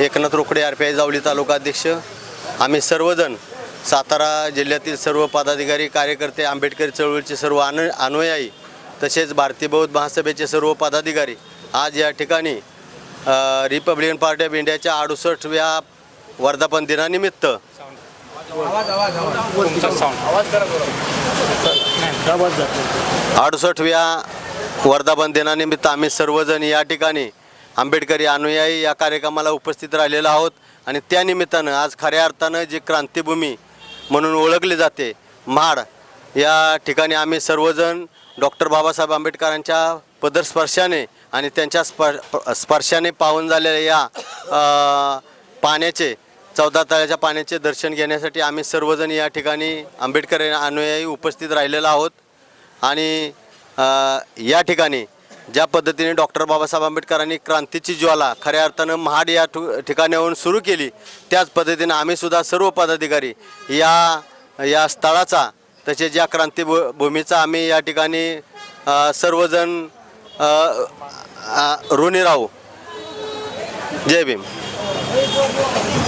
Eknath Rokade R P I Jawali तालुका अध्यक्ष. आम्ही सर्वजण सातारा जिल्ह्यातील सर्व पदाधिकारी कार्यकर्ते आंबेडकर चळवळीचे सर्व अनु अनुयायी तसेच भारतीय बौद्ध महासभेचे सर्व पदाधिकारी आज या ठिकाणी रिपब्लिकन पार्टी ऑफ इंडियाच्या अडुसष्टव्या वर्धापन दिनानिमित्त अडुसष्टव्या वर्धापन दिनानिमित्त आम्ही सर्वजण या ठिकाणी आंबेडकरी अनुयायी या कार्यक्रमाला उपस्थित राहिलेलो आहोत आणि त्या निमित्तानं आज खऱ्या अर्थानं जी क्रांतीभूमी म्हणून ओळखली जाते महाड या ठिकाणी आम्ही सर्वजण डॉक्टर बाबासाहेब आंबेडकरांच्या पदस्पर्शाने आणि त्यांच्या स्पर स्पर्शाने पावन झालेल्या या पाण्याचे चौदा तळ्याच्या पाण्याचे दर्शन घेण्यासाठी आम्ही सर्वजण या ठिकाणी आंबेडकर अनुयायी उपस्थित राहिलेलो आहोत. आणि या ठिकाणी ज्या पद्धतीने डॉक्टर बाबासाहेब आंबेडकरांनी क्रांतीची ज्वाला खऱ्या अर्थानं महाड या ठु- ठिकाणाहून सुरू केली त्याच पद्धतीने आम्हीसुद्धा सर्व पदाधिकारी या या स्थळाचा तसेच या क्रांती भू- भूमीचा आम्ही या ठिकाणी सर्वजण ऋणी राहू. जय भीम.